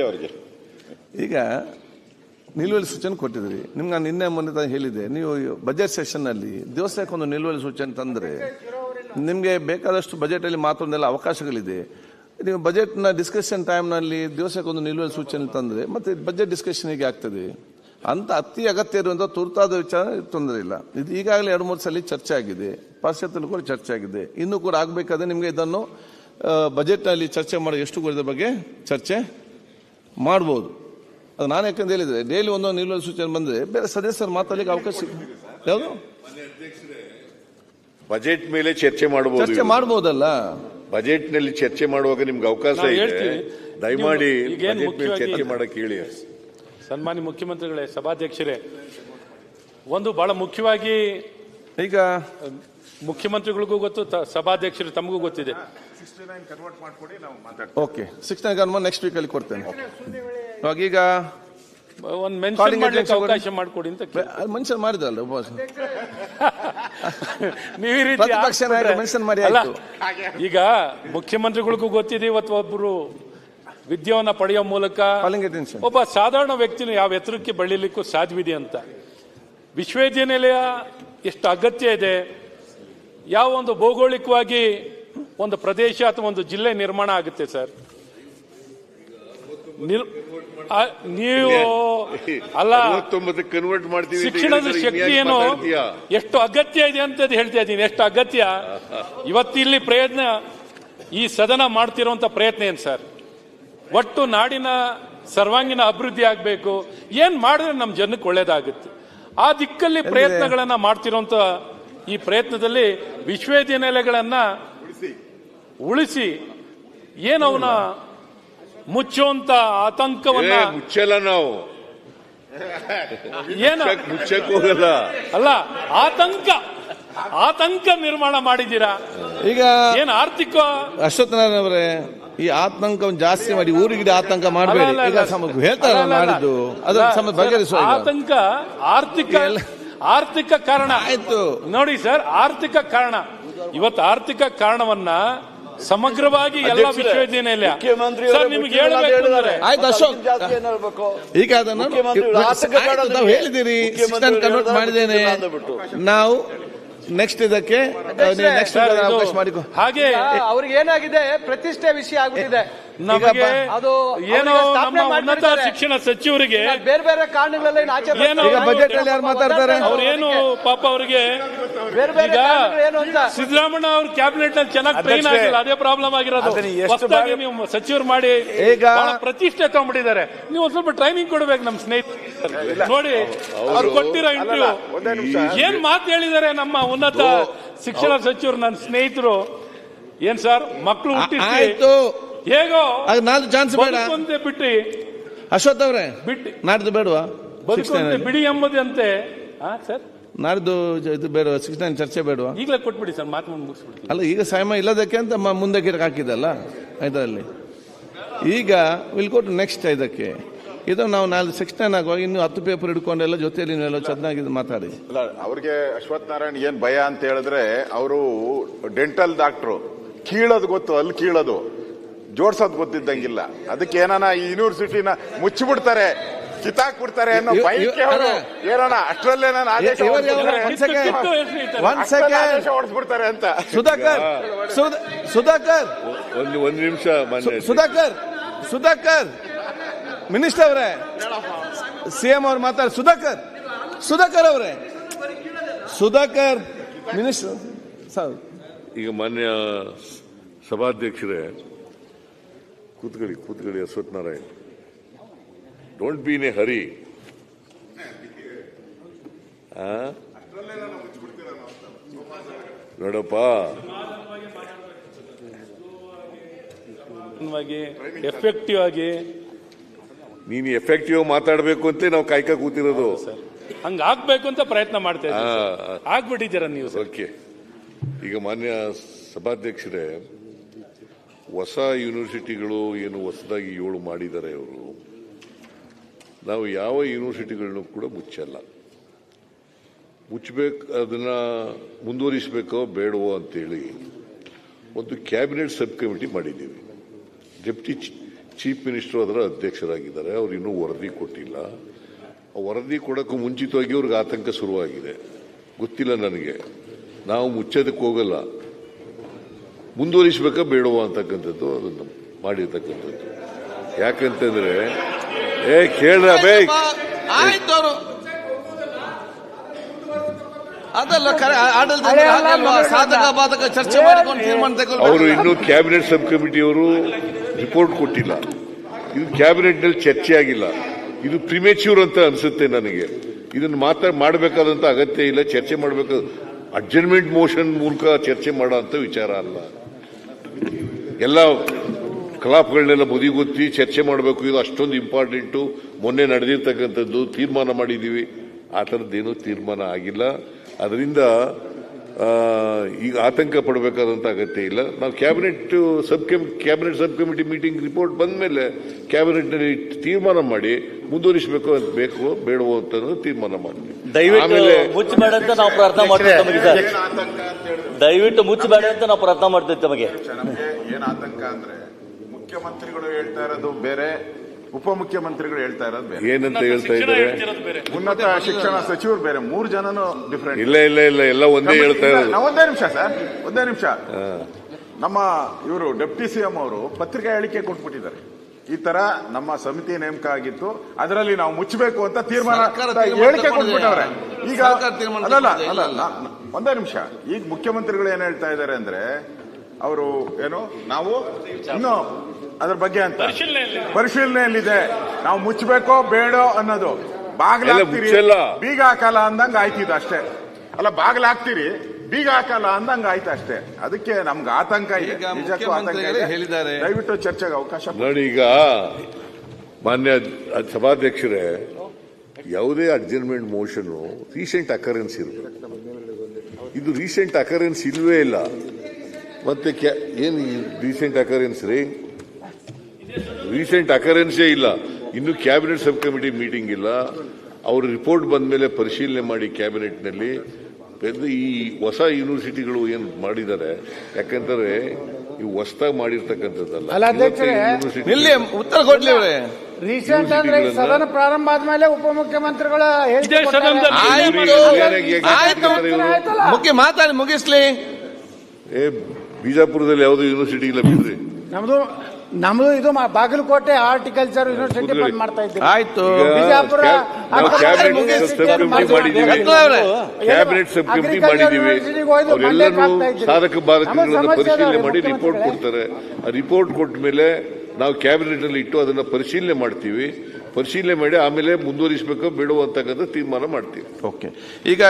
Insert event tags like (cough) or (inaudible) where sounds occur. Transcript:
ಅವರಿಗೆ ಈಗ ನಿಲುವಳಿ ಸೂಚನೆ ಕೊಟ್ಟಿದ್ರಿ ನಿಮ್ಗೆ ನಾನು ನಿನ್ನೆ ಮೊನ್ನೆ ಹೇಳಿದೆ ನೀವು ಬಜೆಟ್ ಸೆಷನ್ನಲ್ಲಿ ದಿವಸಕ್ಕೆ ಒಂದು ನಿಲುವಳಿ ಸೂಚನೆ ತಂದರೆ ನಿಮಗೆ ಬೇಕಾದಷ್ಟು ಬಜೆಟಲ್ಲಿ ಮಾತೊಂದೆಲ್ಲ ಅವಕಾಶಗಳಿದೆ. ನೀವು ಬಜೆಟ್ನ ಡಿಸ್ಕಷನ್ ಟೈಮ್ನಲ್ಲಿ ದಿವಸಕ್ಕೊಂದು ನಿಲುವಳಿ ಸೂಚನೆ ತಂದರೆ ಮತ್ತೆ ಬಜೆಟ್ ಡಿಸ್ಕಷನ್ ಹೇಗೆ ಆಗ್ತದೆ? ಅಂತ ಅತಿ ಅಗತ್ಯ ಇರುವಂಥ ತುರ್ತಾದ ವಿಚಾರ ತೊಂದರೆ ಇಲ್ಲ. ಇದು ಈಗಾಗಲೇ ಎರಡು, ಮೂರು ಸಲ ಚರ್ಚೆ ಆಗಿದೆ. ಪಾಶ್ಚಾತ್ಯದಲ್ಲೂ ಕೂಡ ಚರ್ಚೆ ಆಗಿದೆ. ಇನ್ನೂ ಕೂಡ ಆಗಬೇಕಾದ್ರೆ ನಿಮಗೆ ಇದನ್ನು ಬಜೆಟ್ನಲ್ಲಿ ಚರ್ಚೆ ಮಾಡೋ ಎಷ್ಟು ಕೂಡ ಬಗ್ಗೆ ಚರ್ಚೆ ಮಾಡ್ಬೋದು. ಅದು ನಾನು ಯಾಕಂತ ಹೇಳಿದ್ರೆ ಡೈಲಿ ಒಂದೊಂದು ನಿಲುವಳಿ ಸೂಚನೆ ಬಂದ್ರೆ ಬೇರೆ ಸದಸ್ಯರು ಮಾತಾಡಲಿಕ್ಕೆ ಅವಕಾಶ ಯಾವುದು? ಬಜೆಟ್ ಮೇಲೆ ಚರ್ಚೆ ಮಾಡಬಹುದು ಚರ್ಚೆ ಮಾಡಬಹುದಲ್ಲ ಬಜೆಟ್ನಲ್ಲಿ ಚರ್ಚೆ ಮಾಡುವಾಗ ನಿಮ್ಗೆ ಅವಕಾಶ ಇದೆ. ದಯಮಾಡಿ ನೀವು ಬಜೆಟ್ ಮೇಲೆ ಚರ್ಚೆ ಮಾಡಕ್ಕೆ ಹೇಳಿ. ಸನ್ಮಾನ್ಯ ಮುಖ್ಯಮಂತ್ರಿಗಳೇ ಸಭಾಧ್ಯಕ್ಷರೇ ಒಂದು ಬಹಳ ಮುಖ್ಯವಾಗಿ ಈಗ ಮುಖ್ಯಮಂತ್ರಿಗಳಿಗೂ ಗೊತ್ತು ತ- ಸಭಾಧ್ಯಕ್ಷರು ತಮಗೂ ಗೊತ್ತಿದೆ. Okay six nine next week ಅಲ್ಲಿ ಕೊಡ್ತೇನೆ. ಇವಾಗ ಈಗ ಒಂದು ಮೆನ್ಷನ್ ಮಾಡ್ಲಿಕ್ಕೆ ಅವಕಾಶ ಮಾಡಿಕೊಡಿ ಅಂತ ಮೆನ್ಷನ್ ಮನುಷ್ಯನ್ ಮಾಡಿದಲ್ಲ ಉಪವಾಸ ನೀವು ಈ ರೀತಿ ಮೆನ್ಷನ್ ಮಾಡಿ ಅಲ್ಲ, ಆಯ್ತು. ಈಗ ಮುಖ್ಯಮಂತ್ರಿಗಳಿಗೂ ಗೊತ್ತಿದೆ ಇವತ್ತು ಒಬ್ಬರು ವಿದ್ಯೆಯನ್ನ ಪಡೆಯೋ ಮೂಲಕ ಒಬ್ಬ ಸಾಧಾರಣ ವ್ಯಕ್ತಿನ ಯಾವ ಎತ್ತರಕ್ಕೆ ಬೆಳೀಲಿಕ್ಕೂ ಸಾಧ್ಯವಿದೆ ಅಂತ. ವಿಶ್ವವಿದ್ಯಾನಿಲಯ ಎಷ್ಟು ಅಗತ್ಯ ಇದೆ ಯಾವ ಒಂದು ಭೌಗೋಳಿಕವಾಗಿ ಒಂದು ಪ್ರದೇಶ ಅಥವಾ ಒಂದು ಜಿಲ್ಲೆ ನಿರ್ಮಾಣ ಆಗುತ್ತೆ ಸರ್? ನಿರ್- ನೀವು ಅಲ್ಲ ಕನ್ವರ್ಟ್ ಮಾಡ್ತೀವಿ ಶಿಕ್ಷಣದ ಏನು? ಎಷ್ಟು ಅಗತ್ಯ ಇದೆ ಅಂತ ಹೇಳ್ತಾ ಇದ್ದೀನಿ. ಎಷ್ಟು ಅಗತ್ಯ? ಇವತ್ತು ಇಲ್ಲಿ ಪ್ರಯತ್ನ ಈ ಸದನ ಮಾಡ್ತಿರುವಂತ ಪ್ರಯತ್ನ ಏನು ಸರ್? ಒಟ್ಟು ನಾಡಿನ ಸರ್ವಾಂಗೀಣ ಅಭಿವೃದ್ಧಿ ಆಗಬೇಕು. ಏನ್ ಮಾಡಿದ್ರೆ ನಮ್ಮ ಜನಕ್ಕೆ ಒಳ್ಳೇದಾಗುತ್ತೆ? ಆ ದಿಕ್ಕಲ್ಲಿ ಪ್ರಯತ್ನಗಳನ್ನ ಮಾಡ್ತಿರುವಂತ ಈ ಪ್ರಯತ್ನದಲ್ಲಿ ವಿಶ್ವವಿದ್ಯಾನಿಲಯಗಳನ್ನ ಉಳಿಸಿ. ಏನು ಅವನ ಮುಚ್ಚುವಂತ ಆತಂಕವನ್ನ ಮುಚ್ಚಲ್ಲ ನಾವು. (laughs) ಏನು? ಮುಚ್ಚಕ್- ಮುಚ್ಚಕ್ ಹೋಗಲ್ಲ. ಅಲ್ಲ ಆತಂಕ ಆತಂಕ ನಿರ್ಮಾಣ ಮಾಡಿದ್ದೀರಾ? ಈಗ ಏನ್ ಆರ್ಥಿಕ ಅಶ್ವಥ್ ನಾರಾಯಣ ಅವರೇ ಈ ಆತಂಕವನ್ನು ಜಾಸ್ತಿ ಮಾಡಿ ಊರಿಗೆ ಆತಂಕ ಮಾಡಬೇಡಿ. ಹೇಳ್ತಾರೆ. ಮಾಡಿದ್ದು. ಅದನ್ನ ಸಮ ಬಗೆಹರಿಸುವ ಆತಂಕ ಆರ್ಥಿಕ ಎಲ್ಲ- ಆರ್ಥಿಕ ಕಾರಣ. ಆಯ್ತು. ನೋಡಿ ಸರ್ ಆರ್ಥಿಕ ಕಾರಣ. ಇವತ್ತು ಆರ್ಥಿಕ ಕಾರಣವನ್ನ ಸಮಗ್ರವಾಗಿ ಎಲ್ಲ ವಿಶ್ವವಿದ್ಯಾನಿಲಯ. ಮುಖ್ಯಮಂತ್ರಿ ಸರ್ ನಿಮ್ಗೆ ಹೇಳ್ಬೇಕು ಆಯ್ತು ಅಶೋಕ್ ಈಗ ಅದನ್ನು ಹೇಳಿದಿರಿ ಕನ್ವರ್ಟ್ ಮಾಡಿದ್ದೇನೆ. ನಾವು ನೆಕ್ಸ್ಟ್ ಇದಕ್ಕೆ ನೆಕ್ಸ್ಟ್ ಅವಕಾಶ ಮಾಡಿಕೊ ಹಾಗೆ ಅವ್ರಿಗೆ ಏನಾಗಿದೆ? ಪ್ರತಿಷ್ಠೆ ವಿಷಯ ಆಗ್ಬಿಟ್ಟಿದೆ. ನಮಗೆ ಅದು ಏನೋ ನಮ್ಮ ಉನ್ನತ ಶಿಕ್ಷಣ ಸಚಿವರಿಗೆ ಬೇರೆ ಬೇರೆ ಕಾರಣಗಳೆಲ್ಲ ಏನು ಬಜೆಟ್ ಅಲ್ಲಿ ಯಾರು ಮಾತಾಡ್ತಾರೆ? ಅವ್ರೇನು ಪಾಪ ಅವರಿಗೆ ಬೇರೆ ಬೇರೆ ಏನು ಅಂತ. ಸಿದ್ದರಾಮಯ್ಯ ಅವ್ರ ಕ್ಯಾಬಿನೆಟ್ನಲ್ಲಿ ಚೆನ್ನಾಗಿ ಟ್ರೈನ್ ಆಗಿಲ್ಲ ಅದೇ ಪ್ರಾಬ್ಲಮ್ ಆಗಿರೋದು. ಹೊಸದಾಗಿ ನೀವು ಸಚಿವರು ಮಾಡಿ ಈಗ- ಬಹಳ ಪ್ರತಿಷ್ಠೆ ತಗೊಂಡ್ಬಿಟ್ಟಿದ್ದಾರೆ. ನೀವು ಒಂದ್ ಸ್ವಲ್ಪ ಟ್ರೈನಿಂಗ್ ಕೊಡ್ಬೇಕು ನಮ್ಮ ಸ್ನೇಹಿತರು ನೋಡಿ ಅವ್ರು ಕೊಟ್ಟಿರೋ ಇಂಟರ್ವ್ಯೂ ಏನ್ ಮಾತು ಹೇಳಿದ್ದಾರೆ ನಮ್ಮ ಉನ್ನತ ಶಿಕ್ಷಣ ಸಚಿವರು ನನ್ನ ಸ್ನೇಹಿತರು? ಏನ್ ಸರ್ ಮಕ್ಕಳು ಹುಟ್ಟಿಸಿ ಹೇಗೋ ಅದು ನಾಲ್ಕು ಚಾನ್ಸ್ ಬೇಡ. ಬದುಕುವಂತೆ ಬಿಟ್ಟಿ ಅಶ್ವಥ್ ಅವರೇ ಬಿಟ್ಟು ನಾಡ್ದು ಬೇಡವಾ? ಬಿಡಿ ಎಂಬುದಂತೆ. ಹಾ ಸರ್? ನಾಡ್ದು ಇದು ಬೇಡ ಸಿಕ್ಸ್ ನೈನ್ ಚರ್ಚೆ ಬೇಡವಾ? ಈಗಲೇ ಕೊಟ್ಬಿಡಿ ಸರ್ ಮಾತು ಮುಂದೆ ಮುಗಿಸ್ಬಿಡಿ ಅಲ್ಲ ಈಗ ಸಮಯ ಇಲ್ಲದಕ್ಕೆ ಅಂತ ಮುಂದೆ ಗಿರಕ್ ಹಾಕಿದಲ್ಲ ಇದರಲ್ಲಿ ಈಗ ವಿಲ್ ಗೋ ಟು ನೆಕ್ಸ್ಟ್ ಇದಕ್ಕೆ ಇದು ನಾವು ನಾಳೆ ಸಿಕ್ಸ್ ನೈನ್ ಆಗುವಾಗ ಇನ್ನು ಹತ್ತು ಪೇಪರ್ ಹಿಡ್ಕೊಂಡೆಲ್ಲ ಜೊತೆಯಲ್ಲಿ ನೀವೆಲ್ಲ ಚೆನ್ನಾಗಿ ಇದು ಮಾತಾಡಿ. ಅಲ್ಲ ಅವ್ರಿಗೆ ಅಶ್ವಥ್ ನಾರಾಯಣ್ ಏನ್ ಭಯ ಅಂತ ಹೇಳಿದ್ರೆ ಅವರು ಡೆಂಟಲ್ ಡಾಕ್ಟ್ರು ಕೀಳೋದು ಗೊತ್ತು ಅಲ್ಲಿ ಕೀಳೋದು. ಜೋಡ್ಸೋದು ಗೊತ್ತಿದ್ದಂಗಿಲ್ಲ. ಅದಕ್ಕೆ ಏನಾನ ಈ ಯೂನಿವರ್ಸಿಟಿನ ಮುಚ್ಚಿಬಿಡ್ತಾರೆ ಕಿತ್ತಾಕ್ಬಿಡ್ತಾರೆ ಅನ್ನೋ ಬೈಕೆ ಅವರು ಅಷ್ಟರಲ್ಲೇ ನಾನು ಆದೇಶ ಹೊಡೆಸ್ಬಿಡ್ತಾರೆ ಅಂತ. ಸುಧಾಕರ್ ಸುಧಾ- ಸುಧಾಕರ್. ಒಂದು ಒಂದು ನಿಮಿಷ ಸುಧಾಕರ್ ಸುಧಾಕರ್. ಮಿನಿಸ್ಟರ್ ಅವರೇ. ಸಿಎಂ ಅವ್ರು ಮಾತಾಡ ಸುಧಾಕರ್ ಸುಧಾಕರ್ ಅವರೇ. Sudhakar minister sir. ಈಗ ಮಾನ್ಯ ಸಭಾಧ್ಯಕ್ಷರೇ ಕೂತ್ಕೊಳ್ಳಿ ಕೂತ್ಕೊಳ್ಳಿ Ashwath Narayan don't be in a hurry ನೋಡಪ್ಪ. ಎಫೆಕ್ಟಿವ್ ಆಗಿ ನೀನು ಎಫೆಕ್ಟಿವ್ ಮಾತಾಡಬೇಕು ಅಂತ ನಾವು ಕಾಯ್ಕ ಕೂತಿರೋದು. ಹಂಗ ಆಗ್ಬೇಕು ಅಂತ ಪ್ರಯತ್ನ ಮಾಡ್ತಾ ಆಗ್ಬಿಟ್ಟಿದ್ದೀರ ನೀವು ಓಕೆ ಈಗ ಮಾನ್ಯ ಸಭಾಧ್ಯಕ್ಷರೇ ಹೊಸ ಯೂನಿವರ್ಸಿಟಿಗಳು ಏನು ಹೊಸದಾಗಿ ಏಳು ಮಾಡಿದ್ದಾರೆ ಅವರು, ನಾವು ಯಾವ ಯೂನಿವರ್ಸಿಟಿಗಳನ್ನು ಕೂಡ ಮುಚ್ಚಲ್ಲ. ಮುಚ್ಚಬೇಕು, ಅದನ್ನ ಮುಂದುವರಿಸಬೇಕೋ ಬೇಡವೋ ಅಂತೇಳಿ ಒಂದು ಕ್ಯಾಬಿನೆಟ್ ಸಬ್ ಕಮಿಟಿ ಮಾಡಿದ್ದೀವಿ ಡೆಪ್ಟಿ ಚೀಫ್ ಮಿನಿಸ್ಟರ್ ಅದರ ಅಧ್ಯಕ್ಷರಾಗಿದ್ದಾರೆ. ಅವ್ರು ಇನ್ನೂ ವರದಿ ಕೊಟ್ಟಿಲ್ಲ. ಆ ವರದಿ ಕೊಡೋಕ್ಕೂ ಮುಂಚಿತವಾಗಿ ಅವ್ರಿಗೆ ಆತಂಕ ಶುರುವಾಗಿದೆ. ಗೊತ್ತಿಲ್ಲ ನನಗೆ. ನಾವು ಮುಚ್ಚೋದಕ್ಕೆ ಹೋಗಲ್ಲ. ಮುಂದುವರಿಸಬೇಕಾ ಬೇಡವಾ ಅಂತಕ್ಕಂಥದ್ದು ಅದನ್ನು ಮಾಡಿರ್ತಕ್ಕಂಥದ್ದು. ಯಾಕಂತಂದ್ರೆ ಏ ಕೇಳ್ರ ಬೇ ಅದಲ್ಲ ಸಾಧಕ ಬಾಧಕ ಚರ್ಚೆ ಮಾಡಿಕೊಂಡು ತೀರ್ಮಾನ ಅವರು ಇನ್ನೂ ಕ್ಯಾಬಿನೆಟ್ ಸಬ್ ಕಮಿಟಿಯವರು ರಿಪೋರ್ಟ್ ಕೊಟ್ಟಿಲ್ಲ. ಇದು ಕ್ಯಾಬಿನೆಟ್ನಲ್ಲಿ ಚರ್ಚೆ ಆಗಿಲ್ಲ. ಇದು ಪ್ರಿಮೇಚ್ಯೂರ್ ಅಂತ ಅನ್ಸುತ್ತೆ ನನಗೆ. ಇದನ್ನು ಮಾತ್ರ ಮಾಡಬೇಕಾದಂತ ಅಗತ್ಯ ಇಲ್ಲ ಚರ್ಚೆ ಮಾಡಬೇಕು ಅಡ್ಜಸ್ಟ್ಮೆಂಟ್ ಮೋಷನ್ ಮೂಲಕ ಚರ್ಚೆ ಮಾಡೋ ಅಂತ ವಿಚಾರ ಅಲ್ಲ. ಎಲ್ಲ ಕಲಾಪಗಳನ್ನೆಲ್ಲ ಬದಿಗೊತ್ತಿ ಚರ್ಚೆ ಮಾಡಬೇಕು. ಇದು ಅಷ್ಟೊಂದು ಇಂಪಾರ್ಟೆಂಟು ಮೊನ್ನೆ ನಡೆದಿರ್ತಕ್ಕಂಥದ್ದು ತೀರ್ಮಾನ ಮಾಡಿದ್ದೀವಿ. ಆ ಥರದ್ದೇನೂ ತೀರ್ಮಾನ ಆಗಿಲ್ಲ. ಅದರಿಂದ ಈಗ ಆತಂಕ ಪಡಬೇಕಾದಂತ ಅಗತ್ಯ ಇಲ್ಲ. ನಾವು cabinet sub cabinet sub committee meeting report ಬಂದ ಮೇಲೆ ಕ್ಯಾಬಿನೆಟ್ನಲ್ಲಿ ತೀರ್ಮಾನ ಮಾಡಿ ಮುಂದುವರಿಸಬೇಕು ಅಂತ ಬೇಕು ಬೇಡವೋ ಅಂತ ಅನ್ನೋದು ತೀರ್ಮಾನ ಮಾಡ್ತೀವಿ ದಯವಿಟ್ಟು ಮುಚ್ಚಬೇಡ ಅಂತ ನಾವು ಪ್ರಾರ್ಥನೆ ಮಾಡ್ತೇವೆ ತಮಗೆ. ಅಂದ್ರೆ ಮುಖ್ಯಮಂತ್ರಿಗಳು ಹೇಳ್ತಾ ಇರೋದು ಬೇರೆ ಉಪಮುಖ್ಯಮಂತ್ರಿಗಳು ಹೇಳ್ತಾ ಇರೋದು ಬೇರೆ. ಏನಂತ ಹೇಳ್ತಾ ಇದ್ದಾರೆ? ಉನ್ನತ ಶಿಕ್ಷಣ ಸಚಿವರು ಬೇರೆ ಮೂರು ಜನನು ಡಿಫ್ರೆಂಟ್ ಇಲ್ಲ ಇಲ್ಲ ಇಲ್ಲ ಎಲ್ಲ ಒಂದೇ ಹೇಳ್ತಾ ಇದ್ದಾರೆ ಒಂದೇ ನಿಮಿಷ ಸರ್ ಒಂದೇ ನಿಮಿಷ. ನಮ್ಮ ಇವರು ಡೆಪ್ಟಿ ಸಿ ಎಂ ಅವರು ಪತ್ರಿಕಾ ಹೇಳಿಕೆ ಕೊಟ್ಬಿಟ್ಟಿದ್ದಾರೆ. ಈ ತರ ನಮ್ಮ ಸಮಿತಿ ನೇಮಕ ಆಗಿತ್ತು. ಅದರಲ್ಲಿ ನಾವು ಮುಚ್ಚಬೇಕು ಅಂತ ತೀರ್ಮಾನ ಹೇಳಿಕೆ. ಕೊಟ್ಬಿಟ್ಟವ್ರೆ. ಈಗ ಅಲ್ಲ ಅಲ್ಲ ಒಂದೇ ನಿಮಿಷ. ಈಗ ಮುಖ್ಯಮಂತ್ರಿಗಳು ಏನ್ ಹೇಳ್ತಾ ಇದ್ದಾರೆ ಅಂದ್ರೆ ಅವರು ಏನು ನಾವು? ಇನ್ನು ಅದ್ರ ಬಗ್ಗೆ ಅಂತ. ಪರಿಶೀಲನೆಯಲ್ಲಿದೆ. ನಾವು ಮುಚ್ಚಬೇಕೋ ಬೇಡೋ ಅನ್ನೋದು. ಬಾಗ್ಲಾಗ್ತೀರಿ. ಬೀಗ ಹಾಕಲ್ಲ ಅಂದಂಗ ಆಯ್ತಿದ್ ಅಷ್ಟೇ. ಅಲ್ಲ ಬಾಗ್ಲಾಗ್ತೀರಿ ಬೀಗ ಹಾಕಲ್ಲ ಅಂದಂಗ ಆಯ್ತು ಅಷ್ಟೇ. ಅದಕ್ಕೆ ನಮ್ಗೆ ಆತಂಕ ಇದೆ. ನಿಜಕ್ಕೂ ಆತಂಕ ಇದೆ. ಹೇಳಿದ್ದಾರೆ. ದಯವಿಟ್ಟು ಚರ್ಚೆಗೆ ಅವಕಾಶ ಕೊಡಿ. ನೋಡಿ ಈಗ ಮಾನ್ಯ ಸಭಾಧ್ಯಕ್ಷರೇ ಯಾವುದೇ ಅಡ್ಜರ್ಮೆಂಟ್ ಮೋಷನ್ ರೀಸೆಂಟ್ ಅಕರೆನ್ಸ್ ಇರಬೇಕು. ಇದು ರೀಸೆಂಟ್ ಅಕರೆನ್ಸ್ ಇಲ್ವೇ ಇಲ್ಲ. ಮತ್ತೆ ಕ್ಯಾ- ಏನು ರೀಸೆಂಟ್ ಅಕರೆನ್ಸ್ ರೀ? ರೀಸೆಂಟ್ ಅಕರೆನ್ಸೇ ಇಲ್ಲ. ಇನ್ನು ಕ್ಯಾಬಿನೆಟ್ ಸಬ್ ಕಮಿಟಿ ಮೀಟಿಂಗ್ ಇಲ್ಲ. ಅವ್ರ ರಿಪೋರ್ಟ್ ಬಂದ ಮೇಲೆ ಪರಿಶೀಲನೆ ಮಾಡಿ ಕ್ಯಾಬಿನೆಟ್ನಲ್ಲಿ ಈ ಹೊಸ ಯೂನಿವರ್ಸಿಟಿಗಳು ಏನು ಮಾಡಿದ್ದಾರೆ? ಯಾಕಂತಾರೆ ಇವು ಹೊಸದಾಗಿ ಮಾಡಿರ್ತಕ್ಕಂಥದ್ದಲ್ಲ. ರೀಸೆಂಟ್ ಅಂದ್ರೆ ಸದನ ಪ್ರಾರಂಭ ಆದ್ಮೇಲೆ ಉಪಮುಖ್ಯಮಂತ್ರಿಗಳ ಮುಖ್ಯ ಮಾತಾಡಿ ಮುಗಿಸ್ಲಿ. ಏ ಬಿಜಾಪುರದಲ್ಲಿ ಯಾವುದೋ ಯೂನಿವರ್ಸಿಟಿ ಇಲ್ಲ ಬಿಡ್ರಿ ನಮ್ದು ನಮ್ದು ಇದು ಮ- ಬಾಗಲಕೋಟೆ ಹಾರ್ಟಿಕಲ್ಚರ್ ಯೂನಿವರ್ಸಿಟಿ ಬಂದ್ ಮಾಡ್ತಾ ಇದ್ದೀವಿ. ಆಯ್ತು. ಈಗ ಬಿಜಾಪುರ ಕ್ಯಾ- ನಾವು ಕ್ಯಾಬಿನೆಟ್ ಸಬ್ ಕಮಿಟಿ. ಮಾಡಿದ್ದೀವಿ. ಕ್ಯಾಬಿನೆಟ್ ಸಬ್ ಮಾಡಿದ್ದೀವಿ. ಅವರೆಲ್ಲರೂ ಸಾಧಕ ಬಾಧಕಗಳನ್ನು ಪರಿಶೀಲನೆ ಮಾಡಿ ರಿಪೋರ್ಟ್. ಕೊಡ್ತಾರೆ. ಆ ರಿಪೋರ್ಟ್ ಕೊಟ್ಟ ಮೇಲೆ ನಾವು ಕ್ಯಾಬಿನೆಟ್ ಅಲ್ಲಿ ಇಟ್ಟು ಅದನ್ನ ಪರಿಶೀಲನೆ ಮಾಡ್ತೀವಿ. ಪರಿಶೀಲನೆ ಮಾಡಿ ಆಮೇಲೆ ಮುಂದುವರಿಸಬೇಕು ಬಿಡುವಂತಕ್ಕಂಥ ತೀರ್ಮಾನ ಮಾಡ್ತೀವಿ. ಓಕೆ ಈಗ